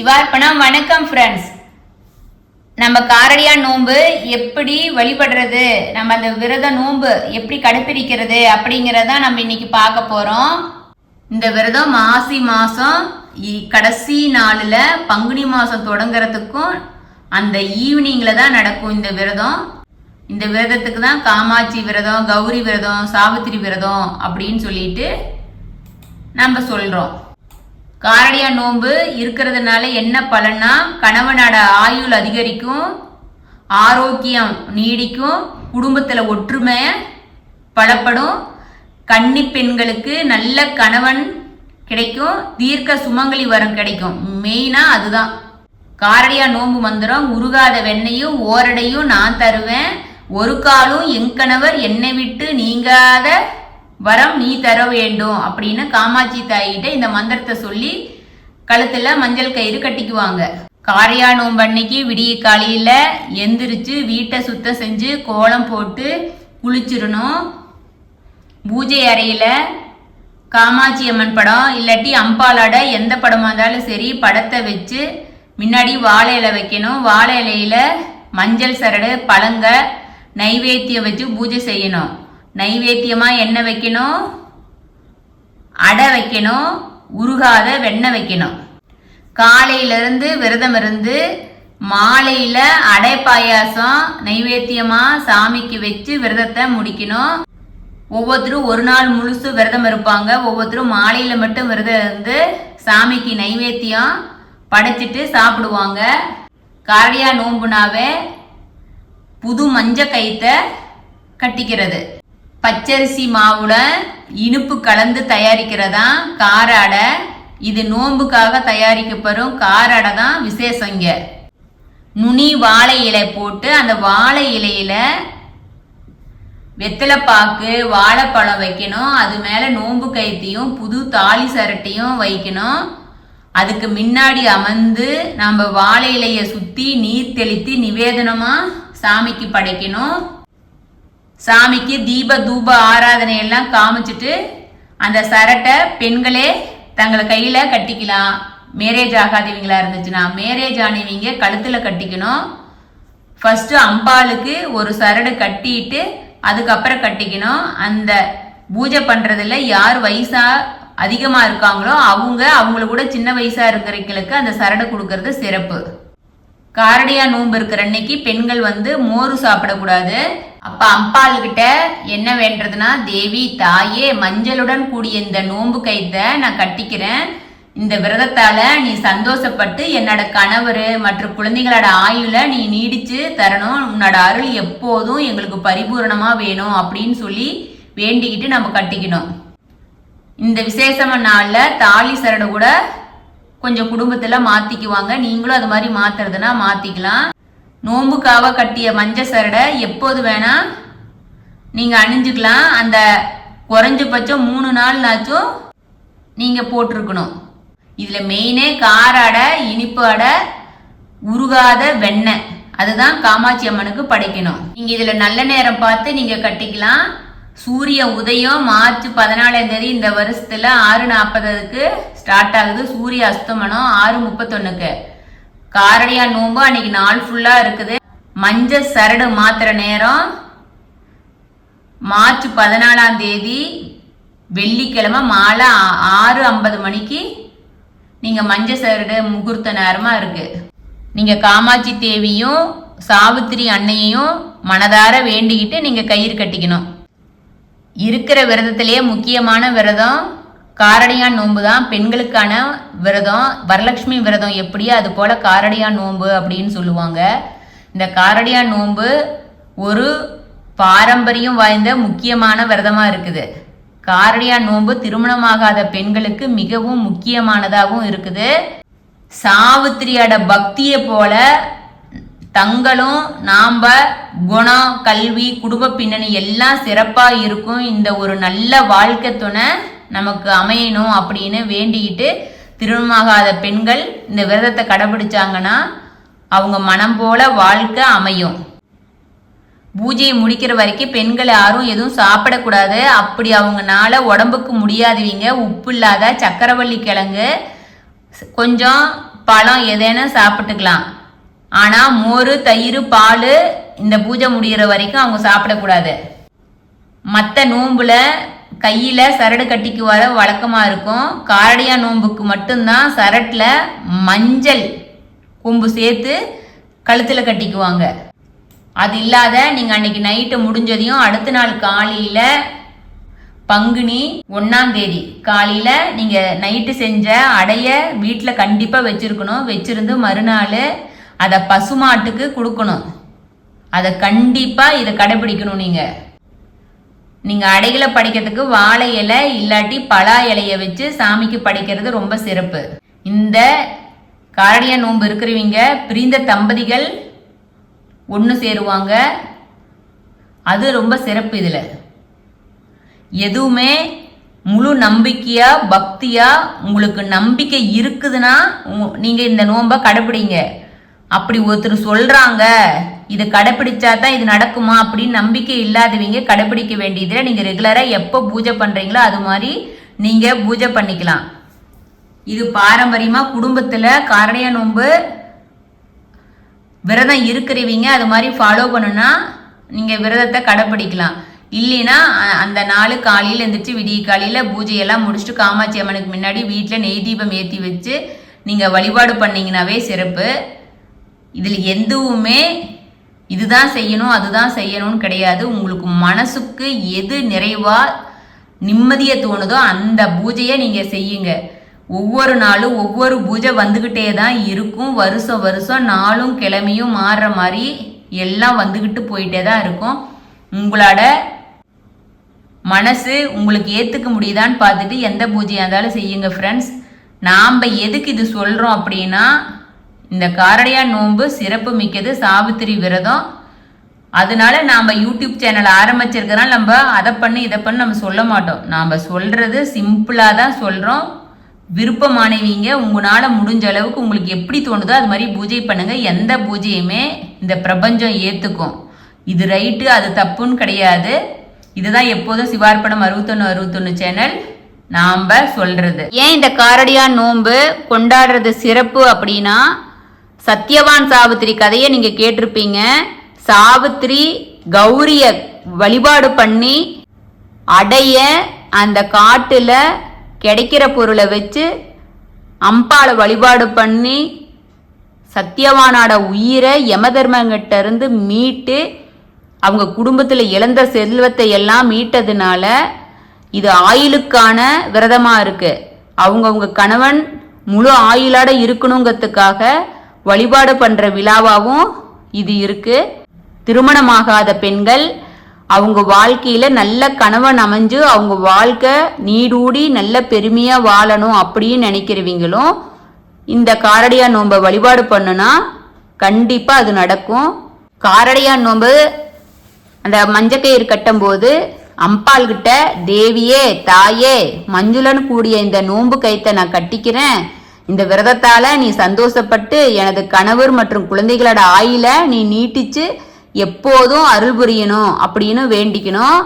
சிவார்ப்பணம் வணக்கம் ஃப்ரெண்ட்ஸ் நம்ம காரடியா நோன்பு எப்படி வழிபடுறது? நம்ம அந்த விரத நோன்பு எப்படி கடைப்பிடிக்கிறது அப்படிங்கிறத நம்ம இன்னைக்கு பார்க்க போறோம். இந்த விரதம் மாசி மாசம் இ- கடைசி நாளில் பங்குனி மாசம் தொடங்குறதுக்கும் அந்த ஈவினிங்ல தான் நடக்கும் இந்த விரதம். இந்த விரதத்துக்கு தான் காமாட்சி விரதம் கௌரி விரதம் சாவித்திரி விரதம் அப்படின்னு சொல்லிட்டு நம்ம சொல்றோம். காரடியா நோன்பு இருக்கிறதுனால என்ன பலன்னா கணவனோட ஆயுள் அதிகரிக்கும் ஆரோக்கியம் நீடிக்கும் குடும்பத்தில் ஒற்றுமை பலப்படும். கன்னி பெண்களுக்கு நல்ல கணவன் கிடைக்கும் தீர்க்க சுமங்கலி வரம் கிடைக்கும். மெயினாக அதுதான். காரடியா நோன்பு மந்திரம் உருகாத வெண்ணையும் ஓரடையும் நான் தருவேன். ஒரு காலும் என் கணவர் என்னை விட்டு நீங்காத வரம் நீ தர வேண்டும் அப்படின்னு காமாட்சி தாயிட்ட இந்த மந்திரத்தை சொல்லி கழுத்துல மஞ்சள் கயிறு கட்டிக்குவாங்க. காரியா நோன்பு அன்னைக்கு விடிய காலையில எந்திரிச்சு வீட்டை சுத்தம் செஞ்சு கோலம் போட்டு குளிச்சிடணும். பூஜை அறையில காமாட்சி அம்மன் படம் இல்லாட்டி அம்பாலாட எந்த படமா இருந்தாலும் சரி படத்தை வச்சு முன்னாடி வாழை இலை வைக்கணும். வாழை இலையில மஞ்சள் சரடு பழங்க நைவேத்தியம் வச்சு பூஜை செய்யணும். நைவேத்தியமா என்ன வைக்கணும்? அடை வைக்கணும் உருகாத வெண்ணெய் வைக்கணும். காலையிலிருந்து விரதம் இருந்து மாலையில அடை பாயாசம் நைவேத்தியமா சாமிக்கு வச்சு விரதத்தை முடிக்கணும். ஒவ்வொருத்தரும் ஒரு நாள் முழுசு விரதம் இருப்பாங்க. ஒவ்வொருத்தரும் மாலையில மட்டும் விரதம் இருந்து சாமிக்கு நைவேத்தியம் படைச்சிட்டு சாப்பிடுவாங்க. காரடியா நோம்புனாவே புது மஞ்ச கயித்தை கட்டிக்கிறது. பச்சரிசி மாவுல இனிப்பு கலந்து தயாரிக்கிறதா? கார அடை. இது நோன்புக்காக தயாரிக்கப்படும் கார அடை தான் விசேஷங்க. நுனி வாழை இலை போட்டு அந்த வாழை இலையில வெத்தலைப்பாக்கு வாழைப்பழம் வைக்கணும். அது மேல நோன்பு கைத்தையும் புது தாலி சரட்டையும் வைக்கணும். அதுக்கு முன்னாடி அமர்ந்து நம்ம வாழை இலைய சுத்தி நீர் தெளித்து நிவேதனமா சாமிக்கு படைக்கணும். சாமிக்கு தீப தூப ஆராதனை எல்லாம் காமிச்சிட்டு அந்த சரட்டை பெண்களே தங்களை கையில கட்டிக்கலாம். மேரேஜ் ஆகாதவங்களா இருந்துச்சுன்னா மேரேஜ் ஆனவங்க கழுத்துல கட்டிக்கணும். ஃபர்ஸ்ட் அம்பாளுக்கு ஒரு சரடு கட்டிட்டு அதுக்கப்புறம் கட்டிக்கணும். அந்த பூஜை பண்றதுல யார் வயசா அதிகமா இருக்காங்களோ அவங்க அவங்கள கூட சின்ன வயசா இருக்கிறவங்களுக்கு அந்த சரடு கொடுக்கறது சிறப்பு. காரடியா நோன்பு இருக்கிற அன்னைக்கு பெண்கள் வந்து மோர் சாப்பிடக்கூடாது. அப்ப அம்பாள் கிட்ட என்ன வேண்டதுன்னா தேவி தாயே மஞ்சளுடன் கூடிய இந்த நோன்பு கைத்த நான் கட்டிக்கிறேன். இந்த விரதத்தால நீ சந்தோஷப்பட்டு என்னோட கணவர் மற்றும் குழந்தைகளோட ஆயுள நீ நீடிச்சு தரணும். உன்னோட அருள் எப்போதும் எங்களுக்கு பரிபூரணமா வேணும் அப்படின்னு சொல்லி வேண்டிக்கிட்டு நம்ம கட்டிக்கணும் இந்த விசேஷம நாளில் தாலி சரடு கூட கொஞ்சம் குடும்பத்தில் மாற்றிக்குவாங்க நீங்களும் அது மாதிரி மாற்றுறதுனா மாற்றிக்கலாம் நோம்புக்காக கட்டிய மஞ்ச சரடை எப்போது வேணா நீங்க அணிஞ்சுக்கலாம். அந்த குறைஞ்சபட்சம் மூணு நாள்னாச்சும் நீங்க போட்டிருக்கணும். இதுல மெயினே கார அடை இனிப்பு அடை உருகாத வெண்ணெய். அதுதான் காமாட்சி அம்மனுக்கு படைக்கணும். நீங்க இதுல நல்ல நேரம் பார்த்து நீங்க கட்டிக்கலாம். சூரிய உதயம் மார்ச் பதினாலாம் தேதி இந்த வருஷத்துல ஆறு நாற்பதுக்கு ஸ்டார்ட் ஆகுது. சூரிய அஸ்தமனம் ஆறு முப்பத்தொன்னுக்கு. காரடியா நோம்பு அன்னைக்கு நாள் ஃபுல்லா இருக்குது. மஞ்ச சரடு மாத்திர நேரம். மார்ச் பதினாலாம் தேதி வெள்ளிக்கிழமை மாலை ஆறு ஐம்பது மணிக்கு நீங்க மஞ்ச சரடு முகூர்த்த நேரமா இருக்கு. நீங்க காமாட்சி தேவியும் சாவித்திரி அன்னையையும் மனதார வேண்டிக்கிட்டு நீங்க கயிறு கட்டிக்கணும். இருக்கிற விரதத்திலேயே முக்கியமான விரதம் காரடியான் நோன்பு தான் பெண்களுக்கான விரதம் வரலட்சுமி விரதம் எப்படியோ அது போல காரடியான் நோன்பு அப்படின்னு சொல்லுவாங்க. இந்த காரடியான் நோன்பு ஒரு பாரம்பரியம் வாய்ந்த முக்கியமான விரதமாக இருக்குது. காரடியான் நோன்பு திருமணமாகாத பெண்களுக்கு மிகவும் முக்கியமானதாகவும் இருக்குது. சாவித்திரியோட பக்தியை போல தங்களும் நாம் குணம் கல்வி குடும்ப பின்னணி எல்லாம் சிறப்பாக இருக்கும் இந்த ஒரு நல்ல வாழ்க்கை துணை நமக்கு அமையணும் அப்படின்னு வேண்டிக்கிட்டு திருமணமாகாத பெண்கள் இந்த விரதத்தை கடைபிடிச்சாங்கன்னா அவங்க மனம் போல வாழ்க்கை அமையும். பூஜையை முடிக்கிற வரைக்கும் பெண்கள் யாரும் எதுவும் சாப்பிடக்கூடாது. அப்படி அவங்கனால உடம்புக்கு முடியாதவங்க உப்பு இல்லாத சக்கரவள்ளி கிழங்கு கொஞ்சம் பழம் எதேனும் சாப்பிட்டுக்கலாம். ஆனா மோர் தயிர் பால் இந்த பூஜை முடிகிற வரைக்கும் அவங்க சாப்பிடக்கூடாது. மற்ற நோம்பில் கையில் சரடு கட்டிக்கு வர இருக்கும். காரடியா நோன்புக்கு மட்டும்தான் சரட்டில் மஞ்சள் கொம்பு சேர்த்து கழுத்தில் கட்டிக்குவாங்க. அது இல்லாத நீங்கள் அன்னைக்கு நைட்டு முடிஞ்சதையும் அடுத்த நாள் காலையில் பங்குனி ஒன்றாந்தேதி தேதி நீங்கள் நைட்டு செஞ்ச அடைய வீட்டில் கண்டிப்பாக வச்சுருக்கணும். வச்சுருந்து மறுநாள் அதை பசுமாட்டுக்கு கொடுக்கணும். அதை கண்டிப்பாக இதை கடைபிடிக்கணும் நீங்கள் நீங்க அடைகளை படைக்கிறதுக்கு வாழை இலை இல்லாட்டி பலா இலைய வச்சு சாமிக்கு படைக்கிறது ரொம்ப சிறப்பு. இந்த காரடிய நோன்பு இருக்கிறவங்க பிரிந்த தம்பதிகள் ஒன்று சேருவாங்க. அது ரொம்ப சிறப்பு இதில். எதுவுமே முழு நம்பிக்கையா பக்தியா உங்களுக்கு நம்பிக்கை இருக்குதுன்னா உங்க- நீங்க இந்த நோன்பை கடைபிடிங்க அப்படி ஒருத்தர் சொல்றாங்க இது கடைப்பிடிச்சா தான் இது நடக்குமா அப்படின்னு நம்பிக்கை இல்லாதவங்க கடைப்பிடிக்க வேண்டியதில் நீங்க ரெகுலரா எப்போ பூஜை பண்றீங்களோ அது மாதிரி நீங்க பூஜை பண்ணிக்கலாம். இது பாரம்பரியமா குடும்பத்துல காரணிய நோன்பு விரதம் இருக்கிறவங்க அது மாதிரி ஃபாலோ பண்ணுனா நீங்க விரதத்தை கடைப்பிடிக்கலாம். இல்லைன்னா அந்த நாள் காலையில் எழுந்திரிச்சு விடிய காலையில் பூஜையெல்லாம் முடிச்சுட்டு காமாட்சி அம்மனுக்கு முன்னாடி வீட்டில் நெய் தீபம் ஏற்றி வச்சு நீங்கள் வழிபாடு பண்ணிங்கனாவே சிறப்பு. இதில் எதுவுமே இதுதான் செய்யணும் அதுதான் செய்யணும்னு கிடையாது. உங்களுக்கு மனசுக்கு எது நிறைவா நிம்மதியை தோணுதோ அந்த பூஜையை நீங்கள் செய்யுங்க. ஒவ்வொரு நாளும் ஒவ்வொரு பூஜை வந்துக்கிட்டே தான் இருக்கும். வருஷம் வருஷம் நாளும் கிழமையும் மாறுற மாதிரி எல்லாம் வந்துக்கிட்டு போயிட்டே தான் இருக்கும். உங்களோட மனசு உங்களுக்கு ஏற்றுக்க முடியுதான்னு பார்த்துட்டு எந்த பூஜையாக இருந்தாலும் செய்யுங்க ஃப்ரெண்ட்ஸ் நாம் எதுக்கு இது சொல்கிறோம் அப்படின்னா இந்த காரடையா நோன்பு சிறப்பு மிக்கது சாவித்திரி விரதம். அதனால நாம் யூடியூப் சேனல் ஆரம்பிச்சிருக்கிறனால நம்ம அதை பண்ணி இதை பண்ணி நம்ம சொல்ல மாட்டோம். நாம் சொல்கிறது சிம்பிளாக தான் சொல்கிறோம் விருப்பமானவீங்க உங்களால் முடிஞ்ச அளவுக்கு உங்களுக்கு எப்படி தோணுதோ அது மாதிரி பூஜை பண்ணுங்க. எந்த பூஜையுமே இந்த பிரபஞ்சம் ஏற்றுக்கும் இது ரைட்டு அது தப்புன்னு கிடையாது. இதுதான் எப்போதும் சிவார்ப்பணம் அறுபத்தொன்று அறுபத்தொன்று சேனல் நாம் சொல்றது. ஏன் இந்த காரடியா நோன்பு கொண்டாடுறது சிறப்பு அப்படின்னா சத்யவான் சாவித்திரி கதையை நீங்க கேட்டிருப்பீங்க. சாவித்திரி கௌரிய வழிபாடு பண்ணி அடைய அந்த காட்டுல கிடைக்கிற பொருளை வச்சு அம்பாளை வழிபாடு பண்ணி சத்தியவானோட உயிரை யமதர்மங்கிட்ட இருந்து மீட்டு அவங்க குடும்பத்தில் இழந்த செல்வத்தை எல்லாம் மீட்டதுனால இது ஆயுளுக்கான விரதமாக இருக்கு. அவங்கவுங்க கணவன் முழு ஆயுளோட இருக்கணுங்கிறதுக்காக வழிபாடு பண்ற விழாவாகவும் இது இருக்கு. திருமணமாகாத பெண்கள் அவங்க வாழ்க்கையில நல்ல கணவன் அமைஞ்சு அவங்க வாழ்க்கை நீடூடி நல்ல பெருமையா வாழணும் அப்படின்னு நினைக்கிறவங்களும் இந்த காரடியா நோன்பை வழிபாடு பண்ணுனா கண்டிப்பா அது நடக்கும். காரடியா நோன்பு அந்த மஞ்சக்கயிறு கட்டும்போது அம்பாள் கிட்ட தேவியே தாயே மஞ்சுளன் கூடிய இந்த நோன்பு கயித்தை நான் கட்டிக்கிறேன். இந்த விரதத்தால நீ சந்தோஷப்பட்டு எனது கணவர் மற்றும் குழந்தைகளோட ஆயில நீ நீட்டிச்சு எப்போதும் அருள் புரியணும் அப்படின்னு வேண்டிக்கணும்.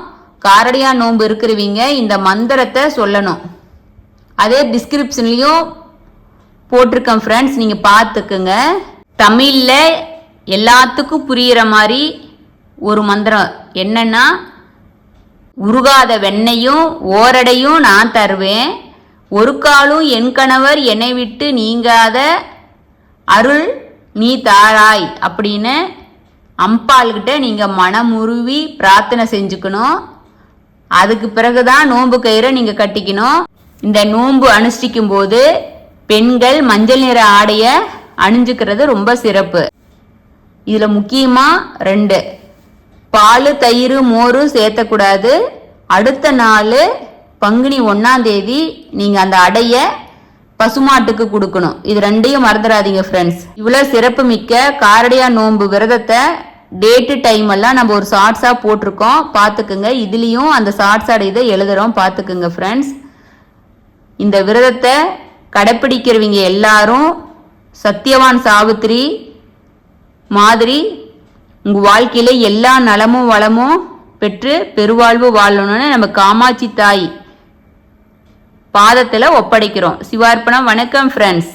காரடியா நோன்பு இருக்கிறவங்க இந்த மந்திரத்தை சொல்லணும். அதே டிஸ்கிரிப்ஷன்லயும் போட்டிருக்கேன் ஃப்ரெண்ட்ஸ் நீங்கள் பார்த்துக்குங்க. தமிழில் எல்லாத்துக்கும் புரிகிற மாதிரி ஒரு மந்திரம் என்னன்னா உருகாத வெண்ணையும் ஓரடையும் நான் தருவேன் ஒரு காலும் என் கணவர் என்னை விட்டு நீங்காத அருள் நீ தாராய் அப்படின்னு அம்பாள்கிட்ட நீங்கள் மனமுருவி பிரார்த்தனை செஞ்சுக்கணும். அதுக்கு பிறகுதான் நோன்பு கயிறை நீங்கள் கட்டிக்கணும். இந்த நோன்பு அனுஷ்டிக்கும் போது பெண்கள் மஞ்சள் நிற ஆடைய அணிஞ்சுக்கிறது ரொம்ப சிறப்பு. இதில் முக்கியமாக ரெண்டு. பால் தயிர் மோர் சேர்த்தக்கூடாது. அடுத்த நாள் பங்குனி ஒன்றாம் தேதி நீங்கள் அந்த அடைய பசுமாட்டுக்கு கொடுக்கணும். இது ரெண்டையும் மறந்துடாதீங்க ஃப்ரெண்ட்ஸ் இவ்வளோ சிறப்பு மிக்க காரடியா நோன்பு விரதத்தை டேட்டு டைம் எல்லாம் நம்ம ஒரு ஷார்ட்ஸாக போட்டிருக்கோம். பார்த்துக்குங்க. இதுலேயும் அந்த ஷார்ட்ஸோட இதை எழுதுகிறோம் பார்த்துக்குங்க ஃப்ரெண்ட்ஸ் இந்த விரதத்தை கடைப்பிடிக்கிறவங்க எல்லாரும் சத்தியவான் சாவித்திரி மாதிரி உங்கள் வாழ்க்கையில் எல்லா நலமும் வளமும் பெற்று பெருவாழ்வு வாழணும்னு நம்ம காமாட்சி தாய் பாதத்தில் ஒப்படைக்கிறோம். சிவார்ப்பணம் வணக்கம் ஃப்ரெண்ட்ஸ்